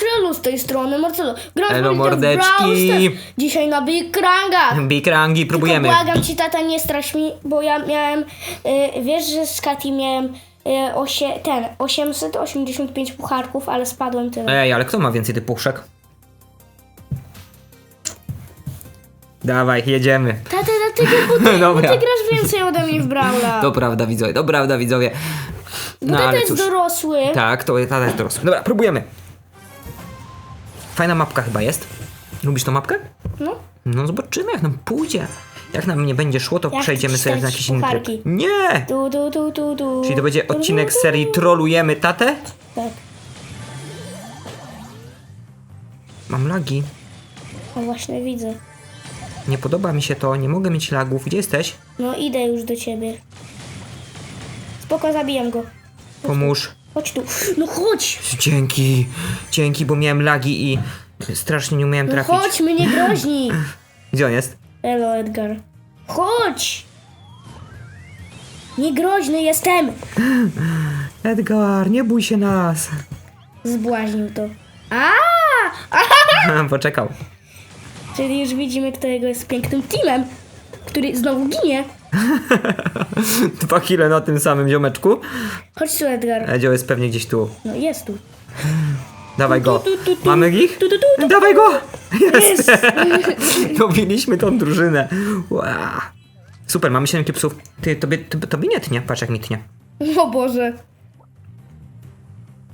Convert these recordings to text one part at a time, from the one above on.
Krylu z tej strony, Marcelo. Gram Elo, mordeczki. Dzisiaj na Big Krangach. Big rangi, próbujemy. Tylko błagam ci, tata, nie strasz mi, bo ja miałem, y, wiesz, że z Kati miałem y, osie, ten, 885 pucharków, ale spadłem tyle. Ej, ale kto ma więcej tych puszek? Dawaj, jedziemy. Tata, dlatego, bo ty, bo Dobra. ty grasz więcej ode mnie w Brawla. To prawda, widzowie, to prawda, widzowie. Bo No tata ale jest cóż. dorosły. Tak, to tata jest dorosły. Dobra, próbujemy. Fajna mapka chyba jest. Lubisz tą mapkę? No. No zobaczymy, jak nam pójdzie. Jak nam nie będzie szło, to Jak przejdziemy sobie na cztery jakiś inny tryb. pucharki. Nie! Tu, tu, tu, tu, tu. Czyli to będzie Tu, tu, odcinek tu. serii Trolujemy tatę? Tak. Mam lagi. No właśnie widzę. Nie podoba mi się to, nie mogę mieć lagów. Gdzie jesteś? No idę już do ciebie. Spoko, zabijam go. Pomóż. Chodź tu. No chodź. Dzięki, dzięki, bo miałem lagi i strasznie nie umiałem No trafić. chodź, my nie groźni. Gdzie on jest? Elo, Edgar. Chodź. Niegroźny jestem. Edgar, nie bój się nas. Zbłaźnił to. A! Poczekał. Czyli już widzimy, kto jego jest pięknym teamem, który znowu ginie. Dwa kile na tym samym ziomeczku. Chodź tu, Edgar. Edzio jest pewnie gdzieś tu. No jest tu. Dawaj go. Tu, tu, tu, tu. Mamy ich? Tu, tu, tu, tu. Dawaj go! Jest! Dobiliśmy tą drużynę. Wow. Super, mamy 7 psów. Ty, tobie, tobie, tobie nie tnie. Patrz jak mi tnie. O Boże.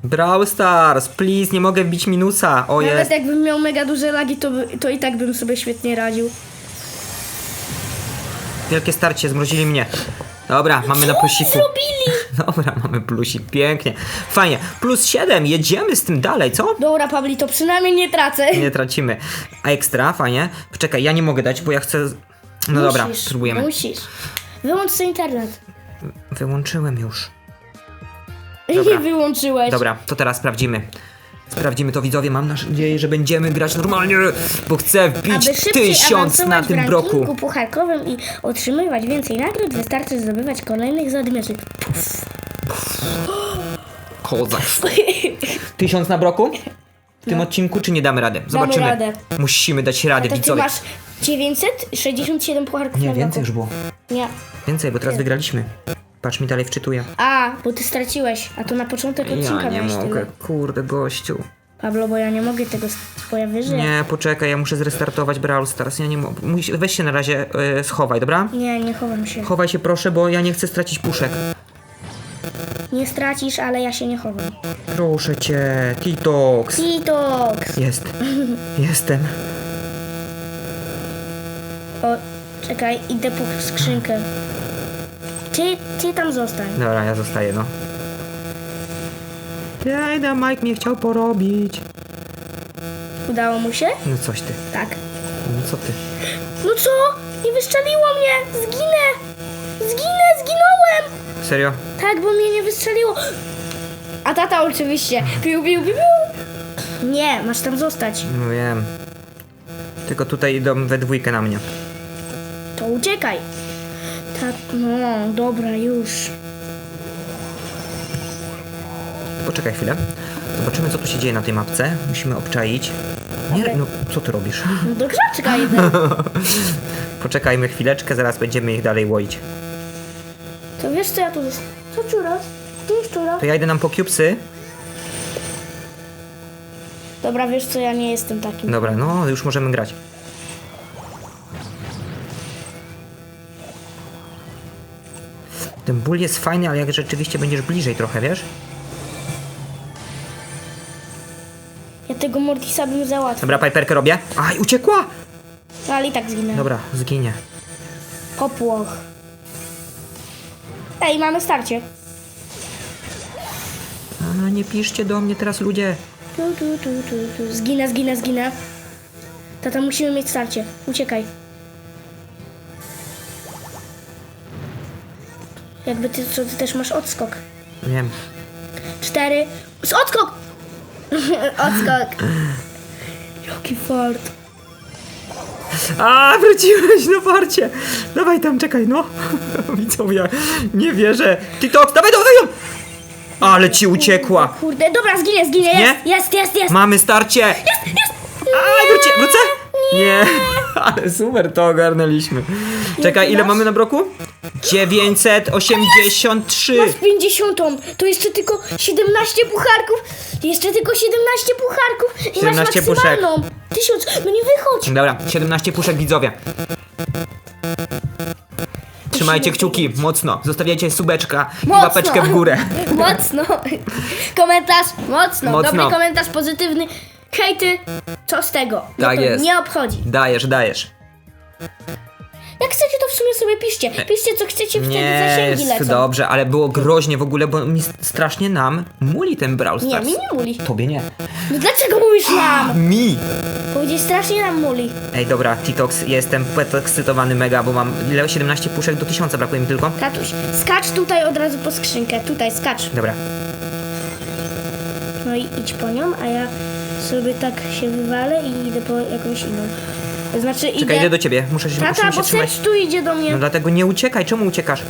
Brawl Stars, please, nie mogę wbić minusa. O Nawet jest. jakbym miał mega duże lagi, to, by, to i tak bym sobie świetnie radził. Wielkie starcie, zmrozili mnie. Dobra, mamy na plusiku. Zrobili! Dobra, mamy plusik, pięknie. Fajnie. Plus 7, jedziemy z tym dalej, co? Dobra, Pawli, to przynajmniej nie tracę. Nie tracimy. A ekstra, fajnie. Poczekaj, ja nie mogę dać, bo ja chcę... No dobra, Musisz, spróbujemy. Musisz. Wyłącz sobie internet. Wyłączyłem już. Nie Dobra. wyłączyłeś. Dobra, to teraz sprawdzimy. Sprawdzimy to widzowie, mam nadzieję, że będziemy grać normalnie, bo chcę wbić Aby szybciej tysiąc na awansować tym w rankingu pucharkowym i otrzymywać więcej nagród, wystarczy zdobywać kolejnych zadmioczy. Kozak. Tysiąc na broku? W tym odcinku, czy nie damy rady? Zobaczymy. radę. Musimy dać radę, To ty widzowie. masz 967 pucharków Nie, na więcej bloku. już było. Nie. Więcej, bo teraz wygraliśmy. Patrz, mi dalej wczytuje. A, bo ty straciłeś, a to na początek odcinka Ja nie miałeś mogę, tyle. kurde gościu. Pablo, bo ja nie mogę tego swoja wyżyć. Nie, poczekaj, ja muszę zrestartować Brawl Stars, ja nie mogę. Weź się na razie e, schowaj, dobra? Nie, nie chowam się. Chowaj się proszę, bo ja nie chcę stracić puszek. Nie stracisz, ale ja się nie chowam. Proszę cię, Titox. Titox! Jest. Jestem. O, czekaj, idę po skrzynkę. Ty, ty tam zostań. Dobra, ja zostaję, no. Jajda, Mike mnie chciał porobić. Udało mu się? No coś ty. Tak. No co ty? No co? Nie wystrzeliło mnie! Zginę! Zginę, zginąłem! Serio? Tak, bo mnie nie wystrzeliło. A tata oczywiście. Piu, piu, piu, piu. Nie, masz tam zostać. No wiem. Tylko tutaj idą we dwójkę na mnie. To uciekaj. Tak, no, dobra, już. Poczekaj chwilę. Zobaczymy, co tu się dzieje na tej mapce. Musimy obczaić. Nie, no co ty robisz? No do grzaczka jeden. Poczekajmy chwileczkę, zaraz będziemy ich dalej łoić. To wiesz co ja tu jest? Co czura? Ty szczura? To ja idę nam po cubesy. Dobra, wiesz co, ja nie jestem takim. Dobra, no już możemy grać. Ten ból jest fajny, ale jak rzeczywiście będziesz bliżej trochę, wiesz? Ja tego Mortisa bym załatwił. Dobra, Piperkę robię. Aj, uciekła! No, ale i tak zginę. Dobra, zginie. Popłoch. Ej, mamy starcie. A, nie piszcie do mnie teraz ludzie. Tu, tu, tu, tu, tu. Zginę, zginę, zginę. Tata, musimy mieć starcie. Uciekaj. Jakby ty, co, ty też masz odskok. Wiem. Cztery. Z odskok! odskok. Jaki fart. A, wróciłeś na parcie. Dawaj tam, czekaj, no. Widzowie, nie wierzę. TikTok, dawaj, dawaj, dawaj! Ale ci uciekła. Kurde, dobra, zginie, zginie, Nie? jest, jest, jest, jest. Mamy starcie! A, wrócę, wrócę? Nie. Ale super, to ogarnęliśmy. Czekaj, ile masz? mamy na broku? 983. Masz 50. To jeszcze tylko 17 pucharków. Jeszcze tylko 17 pucharków. I 17 masz maksymalną. Tysiąc. No nie wychodź. Dobra, 17 puszek widzowie. Trzymajcie kciuki, mocno. Zostawiajcie subeczka i Mocno. łapeczkę w górę. Mocno. Komentarz mocno. Mocno. Dobry komentarz pozytywny. Hejty, co z tego? Mnie Tak to jest. nie obchodzi. Dajesz, dajesz. Jak chcecie, to w sumie sobie piszcie. Piszcie, co chcecie, wtedy Nie, zasięgi jest lecą. dobrze, ale było groźnie w ogóle, bo mi strasznie nam muli ten Brawl Nie, Stars. mi nie muli. Tobie nie. No dlaczego mówisz nam? Mi! Powiedzieć strasznie nam muli. Ej, dobra, Titox, jestem podekscytowany mega, bo mam ile? 17 puszek do 1000, brakuje mi tylko. Tatuś, skacz tutaj od razu po skrzynkę. Tutaj, skacz. Dobra. No i idź po nią, a ja sobie tak się wywalę i idę po jakąś inną. To znaczy Czekaj, idę... idę do ciebie. Muszę się, Tata, musimy się bo trzymać. Tu idzie do mnie. No dlatego nie uciekaj, czemu uciekasz?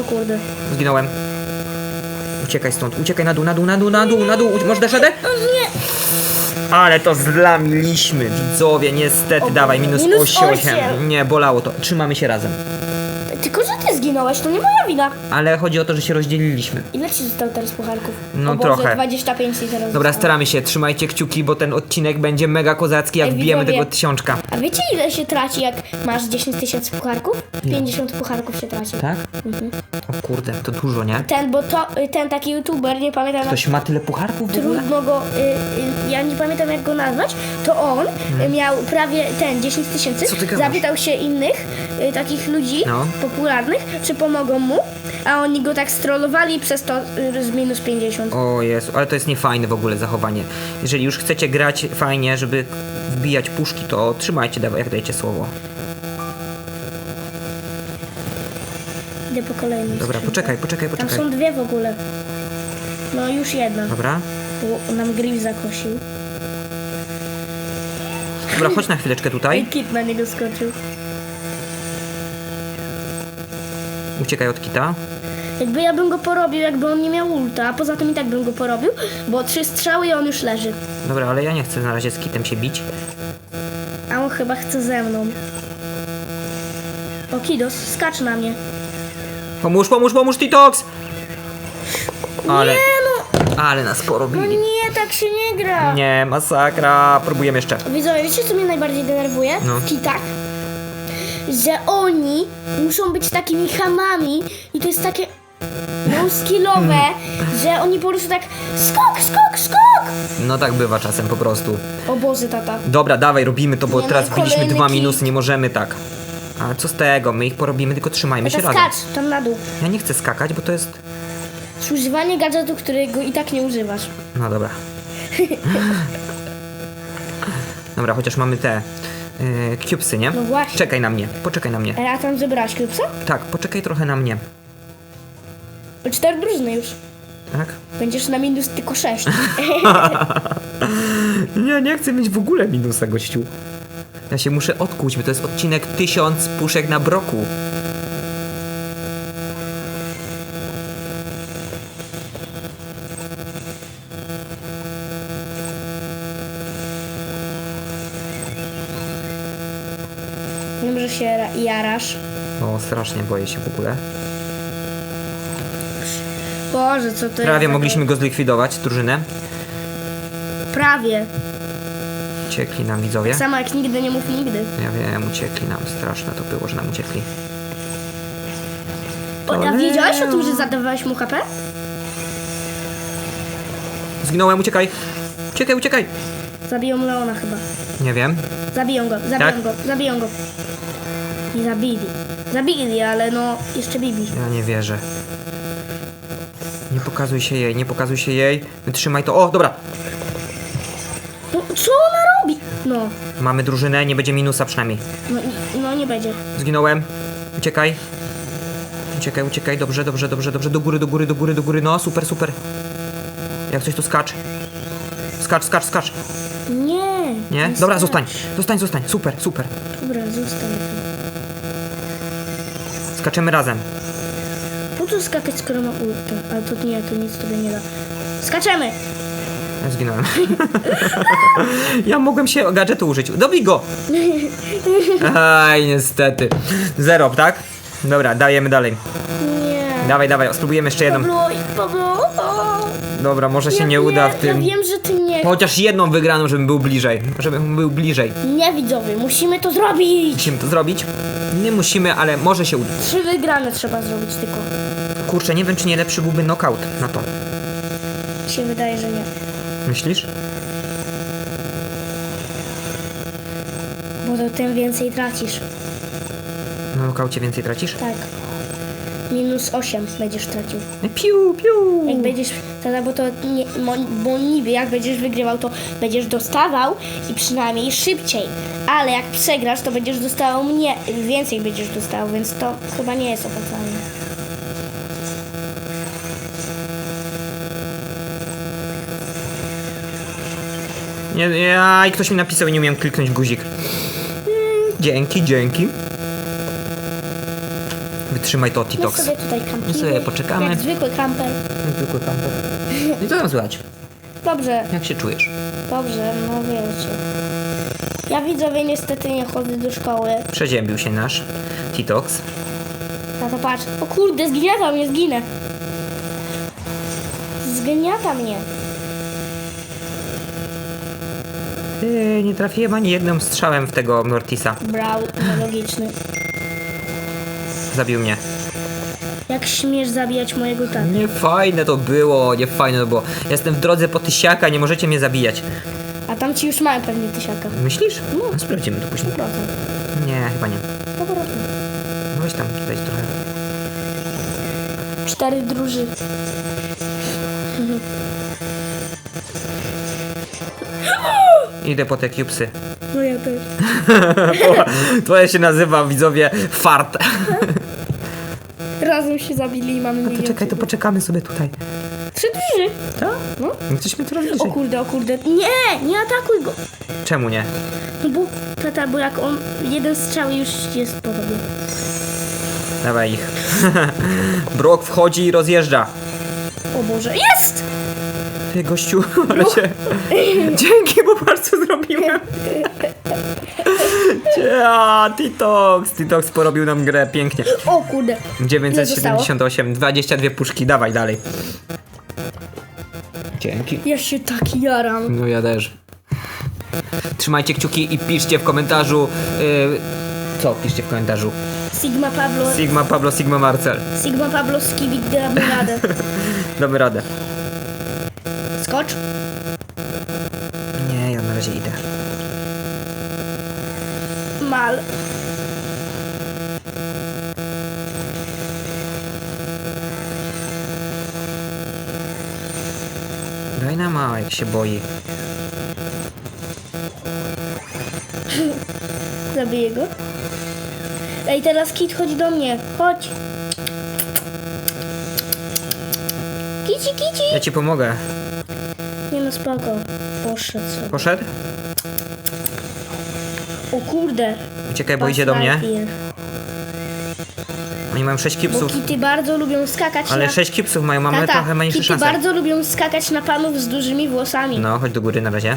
O kurde. Zginąłem. Uciekaj stąd, uciekaj na dół, na dół, na dół, na dół, na dół. Dać radę? O nie! Ale to zlamiliśmy, widzowie, niestety, dawaj, minus, minus 8. osiem. Nie, bolało to. Trzymamy się razem. Zginąłeś, to nie moja wina. Ale chodzi o to, że się rozdzieliliśmy. Ile ci zostało teraz pucharków? No o Boże, trochę. 25 i teraz Dobra, zostało. staramy się, trzymajcie kciuki, bo ten odcinek będzie mega kozacki, jak Ej, wbijemy widzowie. tego tysiączka. A wiecie ile się traci, jak masz 10 tysięcy pucharków? 50 pucharków się traci. Tak? Mhm. O kurde, to dużo, nie? Ten, bo to, y, ten taki youtuber, nie pamiętam Ktoś ma tyle pucharków w ogóle? trudno go, y, y, ja nie pamiętam jak go nazwać, to on y, miał prawie ten 10 tysięcy. Co ty gadasz? zapytał się innych y, takich ludzi No. popularnych, czy pomogą mu, a oni go tak strollowali i przez to y, z minus 50. O Jezu, ale to jest niefajne w ogóle zachowanie. Jeżeli już chcecie grać fajnie, żeby wbijać puszki, to trzymajcie, jak dajcie słowo. Idę po kolejnym. Dobra, skrzynce. poczekaj, poczekaj, Tam poczekaj. są dwie w ogóle. No już jedna, Dobra. bo nam grill zakosił. Dobra, chodź na chwileczkę I tutaj. kit na niego skoczył. Uciekaj od kita. Jakby ja bym go porobił, jakby on nie miał ulta, a poza tym i tak bym go porobił, bo trzy strzały i on już leży. Dobra, ale ja nie chcę na razie z kitem się bić. A on chyba chce ze mną. O, Kidos, skacz na mnie. Pomóż, pomóż, pomóż, Titox! Ale, Nie no, ale nas no porobili. nie, tak się nie gra. Nie, masakra. Próbujemy jeszcze. Widzowie, wiecie co mnie najbardziej denerwuje No. w kitach? Że oni muszą być takimi hamami i to jest takie no skillowe, że oni po prostu tak skok, skok, skok! No tak bywa czasem po prostu. O Boże, tata. Dobra, dawaj, robimy to, bo Nie, no, teraz wbiliśmy kolejny dwa kit. minusy, nie możemy tak. Ale co z tego? My ich porobimy, tylko trzymajmy się Tata, razem. skacz tam na dół. Ja nie chcę skakać, bo to jest... Używanie gadżetu, którego i tak nie używasz. No dobra. Dobra, chociaż mamy te yy, cubesy, nie? No właśnie. Czekaj na mnie, poczekaj na mnie. E, A tam zebrałaś klipsa? Tak, poczekaj trochę na mnie. Cztery drużyny już. Tak? Będziesz na minus tylko sześć. Nie, nie chcę mieć w ogóle minusa, gościu. Ja się muszę odkuć, bo to jest odcinek 1000 puszek na broku. Jarasz. O, strasznie boję się w ogóle. Boże, co to jest? Prawie za- mogliśmy go zlikwidować, drużynę. Prawie. Uciekli nam widzowie. Samo jak nigdy nie mów nigdy. Ja wiem, uciekli nam. Straszne to było, że nam uciekli. O, a wiedziałeś o tym, że zadawałeś mu HP? Zginąłem, uciekaj! Uciekaj, uciekaj! Zabiją Leona chyba. Nie wiem. Zabiją go, zabiją Tak? go, zabiją go. I zabili. Zabili, ale no, jeszcze Bibi. Ja nie wierzę. Nie pokazuj się jej, nie pokazuj się jej. Wytrzymaj to. O, dobra! No, co ona robi? No, Mamy drużynę, nie będzie minusa przynajmniej. no, no nie będzie. Zginąłem. Uciekaj. Uciekaj, uciekaj. Dobrze, dobrze, dobrze, dobrze. Do góry, do góry, do góry, do góry. No, super, super. Jak coś tu skacz. Skacz, skacz, skacz. Nie. Nie? Dobra, zostań. Zostań, zostań. Super, super. Dobra, zostań. Skaczemy razem. Po tu skakać, skoro ma ulta? Ale to nie, to nic tobie nie da. Skaczemy! Ja zginąłem. ja mogłem się gadżetu użyć. Dobij go! Aj, niestety. Zero, tak? Dobra, dajemy dalej. Nie. Dawaj, dawaj, spróbujemy jeszcze jedną. Pablo, Pablo. o. Dobra, może się Ja nie uda w Ja tym. wiem, że ty nie. Chociaż jedną wygraną, żebym był bliżej. Żebym był bliżej. Nie widzowie, musimy to zrobić! Musimy to zrobić? Nie musimy, ale może się uda. Trzy wygrane trzeba zrobić tylko. Kurczę, nie wiem, czy nie lepszy byłby knockout na to. Mi się wydaje, że nie. Myślisz? Bo to tym więcej tracisz. Na knockaucie więcej tracisz? Tak. Minus 8 będziesz tracił. Piu, piu. Jak będziesz, tada, bo to nie, mo, bo niby jak będziesz wygrywał, to będziesz dostawał i przynajmniej szybciej. Ale jak przegrasz, to będziesz dostawał mnie, więcej będziesz dostawał, więc to chyba nie jest opłacalne. Nie, nie, aj, ktoś mi napisał i nie umiałem kliknąć guzik. Mm, Dzięki, dzięki. Wytrzymaj to, My Titox. sobie tutaj kampimy. My sobie poczekamy. Jak zwykły kamper. Zwykły kamper. I co tam słychać? Dobrze, Jak się czujesz? dobrze, no wiecie. Ja widzowie niestety nie chodzę do szkoły. Przeziębił się nasz Titox. Na to patrz. O kurde, zgniata mnie, zginę. Zgniata mnie. Yy, nie trafiłem ani jednym strzałem w tego Mortisa. Brał, logiczny. Zabił mnie. Jak śmiesz zabijać mojego tatę? Nie fajne to było, nie fajne to było. Jestem w drodze po tysiaka, nie możecie mnie zabijać. A tam ci już mają pewnie tysiaka. Myślisz? No, sprawdzimy to później. 100%. Nie, chyba nie. Powrotem. No Weź tam, tutaj trochę. Cztery drużyny. Idę po te cubesy. No ja też. To się nazywa, widzowie, fart. Razem się zabili i mamy To milion czekaj, to poczekamy sobie tutaj. Trzy. Tak? No. Jesteśmy coraz O bliżej. kurde, o kurde. Nie, nie atakuj go. Czemu nie? No bo tata, bo jak on jeden strzał już jest po tobie. Dawaj ich. Brok wchodzi i rozjeżdża. O Boże, jest! Ty gościu, ale się... Dzięki, bo co zrobiłem. Ja, Titox, Titox porobił nam grę pięknie. O kurde. 978, 22 puszki, dawaj dalej. Dzięki. Ja się tak jaram. No ja też. Trzymajcie kciuki i piszcie w komentarzu. Yy, co piszcie w komentarzu? Sigma Pablo, Sigma Pablo, Sigma Marcel. Sigma Pablo Skibik damy radę. Damy radę. Skocz. Nie, ja na razie idę. Mal. Jak się boi. Zabiję go. Ej, teraz Kit, chodź do mnie. Chodź. Kici, kici. Ja ci pomogę. Nie no, spoko. Poszedł sobie. Poszedł? O kurde. Uciekaj, bo idzie do mnie. Oni mają 6 Bo kipsów. kity bardzo lubią skakać Ale na... 6 kipsów mają, mamy Tata, trochę mniejsze kity szanse. bardzo lubią skakać na panów z dużymi włosami. No, chodź do góry na razie.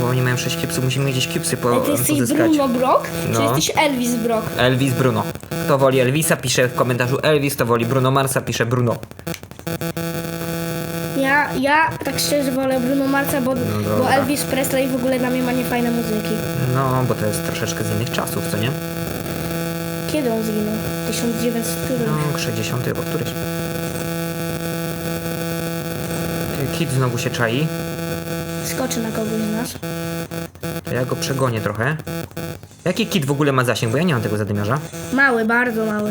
Bo oni mają 6 kipsów, musimy gdzieś kipsy po, Ej, ty jesteś pozyskać. Bruno Brock? Czy No. jesteś Elvis Brock? Elvis Bruno. Kto woli Elvisa, pisze w komentarzu Elvis, kto woli Bruno Marsa, pisze Bruno. Ja, ja tak szczerze wolę Bruno Marsa, bo, bo No dobra. Elvis Presley w ogóle dla mnie ma niefajne muzyki. No, bo to jest troszeczkę z innych czasów, co nie? Kiedy on zginął? 1900 któryś. No, 60 albo któryś. Kid znowu się czai. Skoczy na kogoś z nas. To ja go przegonię trochę. Jaki kit w ogóle ma zasięg? Bo ja nie mam tego zadymiarza. Mały, bardzo mały.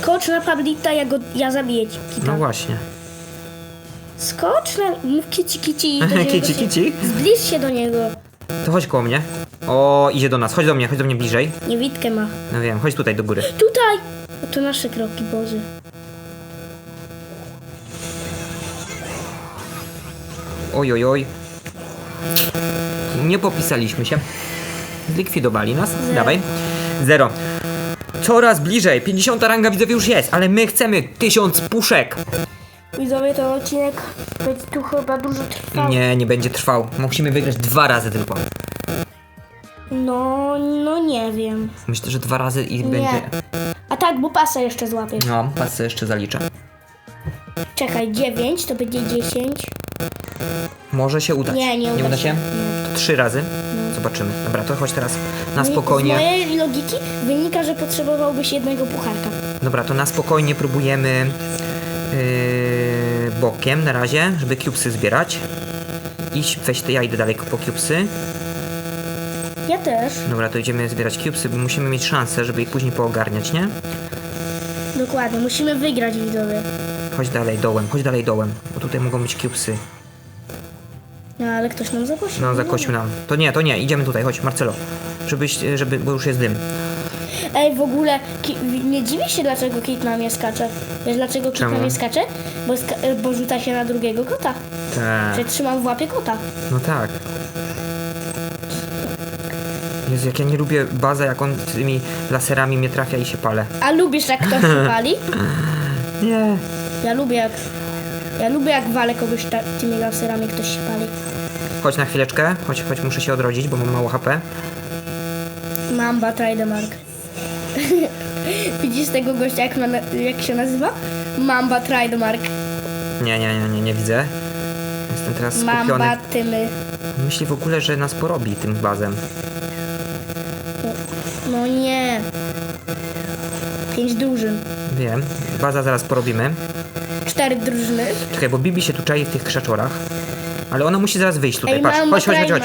Skocz na Pablita, ja go, ja zabiję ci, kita. No właśnie. Skocz na... Mów kici, kici. do niego Kici, się- kici. Zbliż się do niego. To chodź koło mnie. O, idzie do nas. Chodź do mnie, chodź do mnie bliżej. Niewidkę ma. No wiem, chodź tutaj do góry. Tutaj! O, to nasze kroki, Boże. Oj, oj, oj. Nie popisaliśmy się. Zlikwidowali nas. Zero. Dawaj. Zero. Coraz bliżej. 50 ranga widzowie już jest, ale my chcemy 1000 puszek. Widzowie, ten odcinek będzie tu chyba dużo trwał. Nie, nie będzie trwał. Musimy wygrać dwa razy tylko. No, no nie wiem. Myślę, że dwa razy i będzie. A tak, bo pasa jeszcze złapiesz. No, pasy jeszcze zaliczę. Czekaj, 9 to będzie 10. Może się udać. Nie, nie uda się. Nie. To trzy razy. Zobaczymy. Dobra, to chodź teraz na Z spokojnie. mojej logiki wynika, że potrzebowałbyś jednego pucharka. Dobra, to na spokojnie próbujemy yy, bokiem na razie, żeby cubesy zbierać. Idź, weź to, ja idę dalej po cubesy. Ja też. Dobra, to idziemy zbierać cubesy, bo musimy mieć szansę, żeby ich później poogarniać, nie? Dokładnie, musimy wygrać widzowie. Chodź dalej dołem, chodź dalej dołem, bo tutaj mogą być cubesy. No ale ktoś nam zakosił. No, zakosił nam. To nie, to nie, idziemy tutaj, chodź Marcelo. Żebyś, żeby, bo już jest dym. Ej, w ogóle ki- nie dziwisz się, dlaczego kit na mnie skacze. Wiesz dlaczego kit Czemu? na mnie skacze? Bo, ska- e, bo rzuca się na drugiego kota. Tak. Że trzymam w łapie kota. No tak. Jezu, jak ja nie lubię baza, jak on tymi laserami mnie trafia i się palę. A lubisz jak ktoś się pali? Nie. Ja lubię jak... Ja lubię jak walę kogoś ta- tymi laserami ktoś się pali. Chodź na chwileczkę, chodź, chodź, muszę się odrodzić, bo mam mało HP. Mamba Tridemark. Widzisz tego gościa, jak, ma jak się nazywa? Mamba Tridemark. Nie, nie, nie, nie, nie widzę. Jestem teraz skupiony. Mamba Tymy. Myśli w ogóle, że nas porobi tym bazem. No nie. Pięć drużyn. Wiem, baza zaraz porobimy. Cztery drużyny. Czekaj, bo Bibi się tu czai w tych krzaczorach. Ale ona musi zaraz wyjść tutaj, Ej, patrz, Mamba chodź, chodź, chodź, chodź.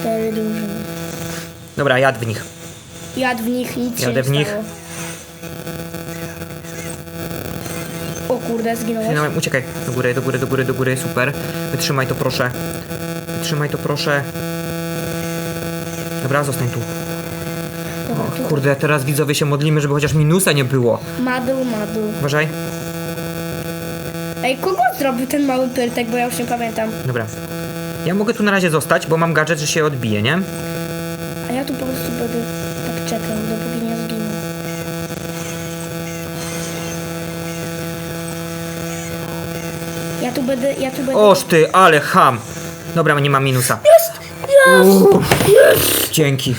Cztery drużyny. Dobra, jad w nich. Jadł w nich, nic Jadę się w nie nich. stało. O kurde, zginąłeś. No, uciekaj, do góry, do góry, do góry, do góry, super. Wytrzymaj to proszę. Wytrzymaj to proszę. Dobra, zostań tu. O, kurde, teraz widzowie się modlimy, żeby chociaż minusa nie było. Madł, madł. Uważaj. Ej, kogo zrobił ten mały pyrtek, bo ja już nie pamiętam. Dobra. Ja mogę tu na razie zostać, bo mam gadżet, że się odbije, nie? A ja tu po prostu będę tak czekał, dopóki nie zginę. Ja tu będę, ja tu będę... Oż ty, ale ham. Dobra, nie mam minusa. Uff, Dzięki.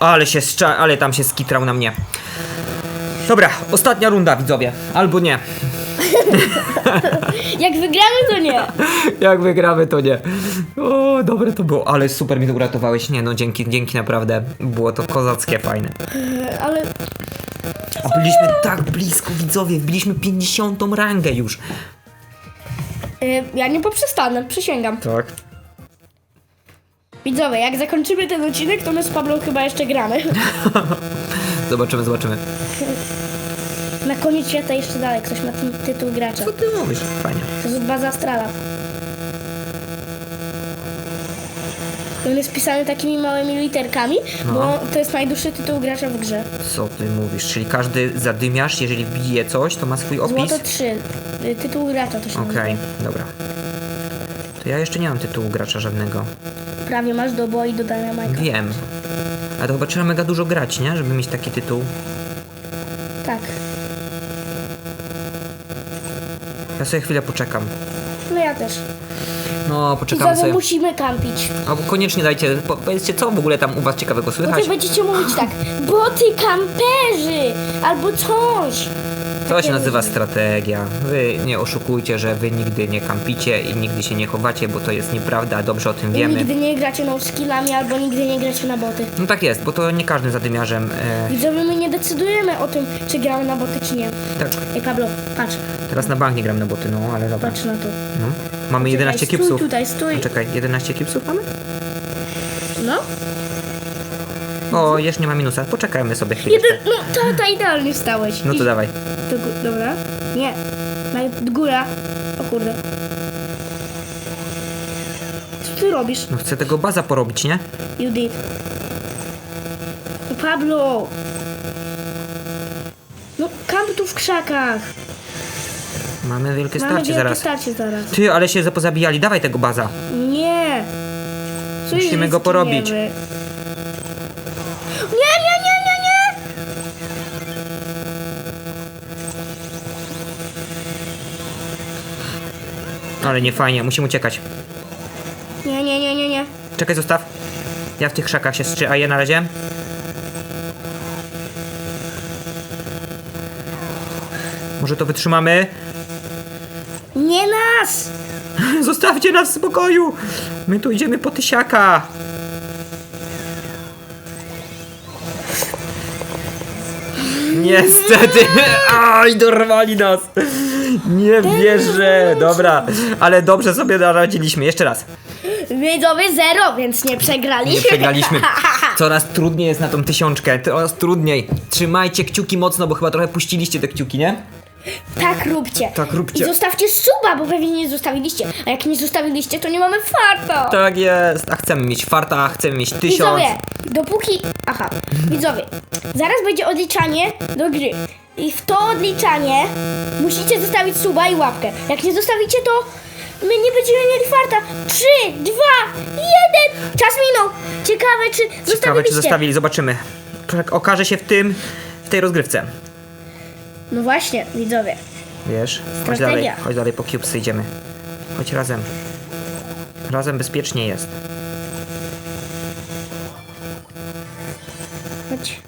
Ale się strza, ale tam się skitrał na mnie. Dobra, ostatnia runda, widzowie. Albo nie. Jak wygramy, to nie. Jak wygramy, to nie. O, dobre to było. Ale super mi to uratowałeś. Nie no, dzięki, dzięki naprawdę. Było to kozackie, fajne. Ale A byliśmy tak blisko, widzowie. Wbiliśmy 50 rangę już. e, ja nie poprzestanę, przysięgam. Tak. Widzowie, jak zakończymy ten odcinek, to my z Pablą chyba jeszcze gramy. Zobaczymy, zobaczymy. Na koniec świata jeszcze dalej ktoś ma ten tytuł gracza. Co ty mówisz? Fajnie. To jest baza Astrala. I On jest pisany takimi małymi literkami, No. bo to jest najdłuższy tytuł gracza w grze. Co ty mówisz? Czyli każdy zadymiarz, jeżeli wbije coś, to ma swój opis? Złoto 3. y, Tytuł gracza to się Okej, nazywa. dobra. To ja jeszcze nie mam tytułu gracza żadnego. Prawie masz do boi do Dynamite'a. Wiem. A to chyba trzeba mega dużo grać, nie? Żeby mieć taki tytuł. Tak. Ja sobie chwilę poczekam. No ja też. No, I poczekamy znowu sobie. musimy kampić. Albo koniecznie dajcie, po- powiedzcie, co w ogóle tam u was ciekawego Bo słychać. wy będziecie mówić tak, boty kamperzy, albo coś. To się nazywa strategia. Wy nie oszukujcie, że wy nigdy nie kampicie i nigdy się nie chowacie, bo to jest nieprawda, dobrze o tym wiemy. nigdy nie gracie no skillami, albo nigdy nie gracie na boty. No tak jest, bo to nie każdym zadymiarzem. E, Widzowie, my nie decydujemy o tym, czy gramy na boty, czy nie. tak, Ej, Pablo, patrz, teraz na bank nie gram na boty, no ale dobra. patrz na to. No. Mamy 11 Czekaj, kipsów. Stój tutaj, stój. No, czekaj, 11 kipsów mamy? No. O, jeszcze nie ma minusa. Poczekajmy sobie chwilę. Jeden, no, to, to idealnie stałeś. No to Idź dawaj. do gó- dobra. Nie. Na góra. O kurde. Co ty robisz? No chcę tego baza porobić, nie? You did. No Pablo! No kamp tu w krzakach. Mamy wielkie Mamy starcie wielkie zaraz. starcie zaraz. Ty, ale się zapozabijali. Dawaj tego baza. Nie. Co Musimy go porobić. zginiemy? Ale nie fajnie, musimy uciekać. Nie, nie, nie, nie, nie. Czekaj, zostaw. Ja w tych krzakach się strzyję na razie. Może to wytrzymamy? Nie nas! Zostawcie nas w spokoju! My tu idziemy po tysiaka! Niestety! Aj, dorwali nas! Nie wierzę! Dobra, ale dobrze sobie naradziliśmy. Jeszcze raz. Widzowie zero, więc nie przegraliśmy. Nie przegraliśmy. Coraz trudniej jest na tą tysiączkę. Coraz trudniej. Trzymajcie kciuki mocno, bo chyba trochę puściliście te kciuki, nie? Tak róbcie. Tak róbcie. I zostawcie suba, bo pewnie nie zostawiliście. A jak nie zostawiliście, to nie mamy farta. Tak jest. A chcemy mieć farta, chcemy mieć tysiąc. Widzowie, dopóki... Aha, widzowie, zaraz będzie odliczanie do gry. I w to odliczanie musicie zostawić suba i łapkę. Jak nie zostawicie, to my nie będziemy mieli farta. Trzy, dwa, jeden. Czas minął. Ciekawe, czy Ciekawe, zostawiliście. czy zostawili. Zobaczymy. Tak Okaże się w tym, w tej rozgrywce. No właśnie, widzowie. Wiesz? Chodź Strategia. dalej, chodź dalej, po cubesy idziemy. Chodź razem. Razem bezpiecznie jest. Chodź.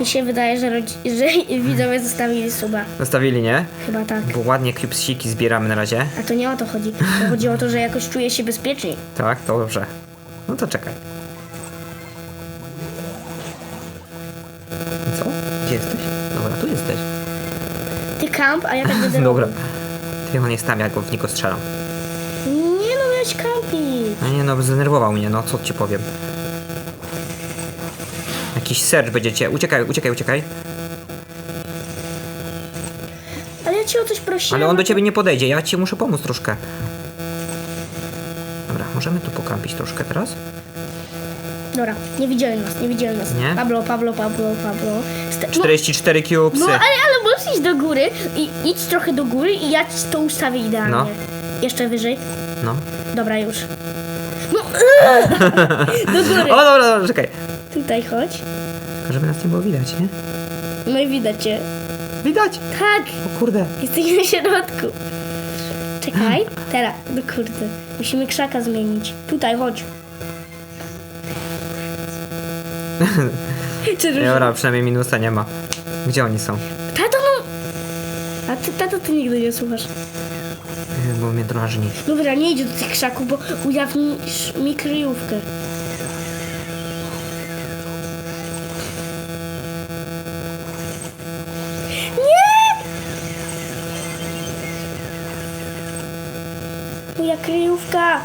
Mi się wydaje, że, rodzi- że widzowie zostawili suba. Zostawili, nie? Chyba tak. Bo ładnie cubesiki zbieramy na razie. A to nie o to chodzi. To chodzi o to, że jakoś czuję się bezpieczniej. Tak, to dobrze. No to czekaj. Kamp, a ja tak będę Dobra. Ty on jest tam, ja go w niego strzelam. Nie no, miałeś kampić. No nie no, zdenerwował mnie, no co ci powiem. Jakiś search będziecie. Uciekaj, uciekaj, uciekaj. Ale ja cię o coś prosiłem. Ale on do ciebie nie podejdzie, ja ci muszę pomóc troszkę. Dobra, możemy tu pokampić troszkę teraz? Dobra, nie widzieli nas, nie widzieli nas. Nie? Pablo, Pablo, Pablo, Pablo. Sta- 44 cubesy. No, no ale możesz iść do góry i idź trochę do góry i ja ci to ustawię idealnie. No. Jeszcze wyżej. No. Dobra, już. No, do góry. O, dobra, dobra, czekaj. Tutaj chodź. Tylko żeby nas nie było widać, nie? No i widać cię. Widać! Tak, O kurde. jesteś na środku. Czekaj, teraz, no kurde. Musimy krzaka zmienić. Tutaj, chodź. Czy Dobra, przynajmniej minusa nie ma. Gdzie oni są? A ty, tato, ty nigdy nie słuchasz. Yy, Bo mnie drażni. Dobra, nie idź do tych krzaków, bo ujawnisz mi kryjówkę. Nie! Moja kryjówka!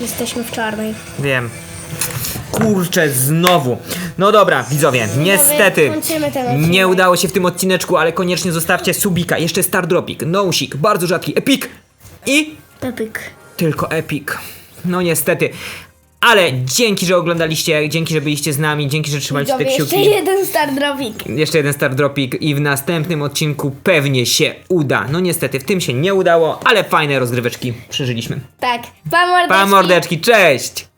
Jesteśmy w czarnej. Wiem. Kurczę, znowu. No dobra, widzowie, niestety kończymy ten odcinek. nie udało się w tym odcineczku, ale koniecznie zostawcie subika, jeszcze Star Dropik, Nosik, bardzo rzadki, Epic i Pepyk. tylko Epic. No niestety. Ale dzięki, że oglądaliście, dzięki, że byliście z nami, dzięki, że trzymaliście te Widzowie, jeszcze kciuki. jeden Star Dropik. Jeszcze jeden Star Dropik i w następnym odcinku pewnie się uda. No niestety, w tym się nie udało, ale fajne rozgryweczki przeżyliśmy. Tak. Pa mordeczki. Pa mordeczki, cześć!